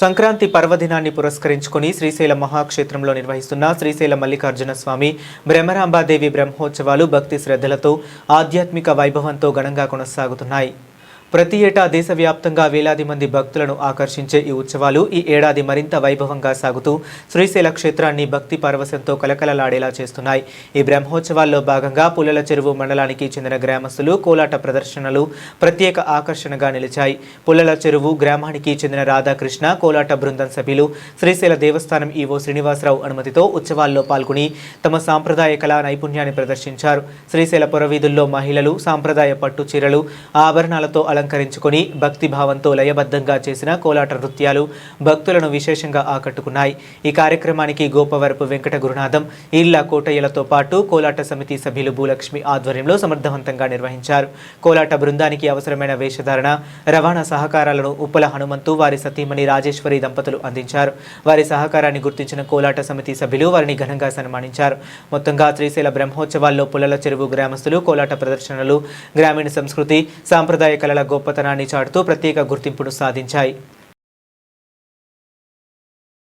సంక్రాంతి పర్వదినాన్ని పురస్కరించుకుని శ్రీశైలం మహాక్షేత్రంలో నిర్వహిస్తున్న శ్రీశైల మల్లికార్జున స్వామి బ్రహ్మరాంబాదేవి బ్రహ్మోత్సవాలు భక్తి శ్రద్ధలతో ఆధ్యాత్మిక వైభవంతో ఘనంగా కొనసాగుతున్నాయి. ప్రతి ఏటా దేశవ్యాప్తంగా వేలాది మంది భక్తులను ఆకర్షించే ఈ ఉత్సవాలు ఈ ఏడాది మరింత వైభవంగా సాగుతూ శ్రీశైల క్షేత్రాన్ని భక్తి పరవశంతో కలకలలాడేలా చేస్తున్నాయి. ఈ బ్రహ్మోత్సవాల్లో భాగంగా పుల్లల చెరువు మండలానికి చెందిన గ్రామస్తులు కోలాట ప్రదర్శనలు ప్రత్యేక ఆకర్షణగా నిలిచాయి. పుల్లల చెరువు గ్రామానికి చెందిన రాధాకృష్ణ కోలాట బృందం సభ్యులు శ్రీశైల దేవస్థానం ఈవో శ్రీనివాసరావు అనుమతితో ఉత్సవాల్లో పాల్గొని తమ సాంప్రదాయ కళా నైపుణ్యాన్ని ప్రదర్శించారు. శ్రీశైల పురవీధుల్లో మహిళలు సాంప్రదాయ పట్టు చీరలు ఆభరణాలతో అలంకరించుకొని భక్తి భావంతో లయబద్ధంగా చేసిన కోలాట నృత్యాలు భక్తులను విశేషంగా ఆకట్టుకున్నాయి. ఈ కార్యక్రమానికి గోపవరపు వెంకట గురునాథం ఇళ్ళ కోటయ్యలతో పాటు కోలాట సమితి సభ్యులు భూలక్ష్మి ఆధ్వర్యంలో సమర్థవంతంగా నిర్వహించారు. కోలాట బృందానికి అవసరమైన వేషధారణ రవాణా సహకారాలను ఉప్పల హనుమంతు వారి సతీమణి రాజేశ్వరి దంపతులు అందించారు. వారి సహకారాన్ని గుర్తించిన కోలాట సమితి సభ్యులు వారిని ఘనంగా సన్మానించారు. మొత్తంగా శ్రీశైల బ్రహ్మోత్సవాల్లో పుల్లల చెరువు గ్రామస్తులు కోలాట ప్రదర్శనలు గ్రామీణ సంస్కృతి సాంప్రదాయ కళల గొప్పతనాన్ని చాటుతూ ప్రత్యేక గుర్తింపును సాధించాయి.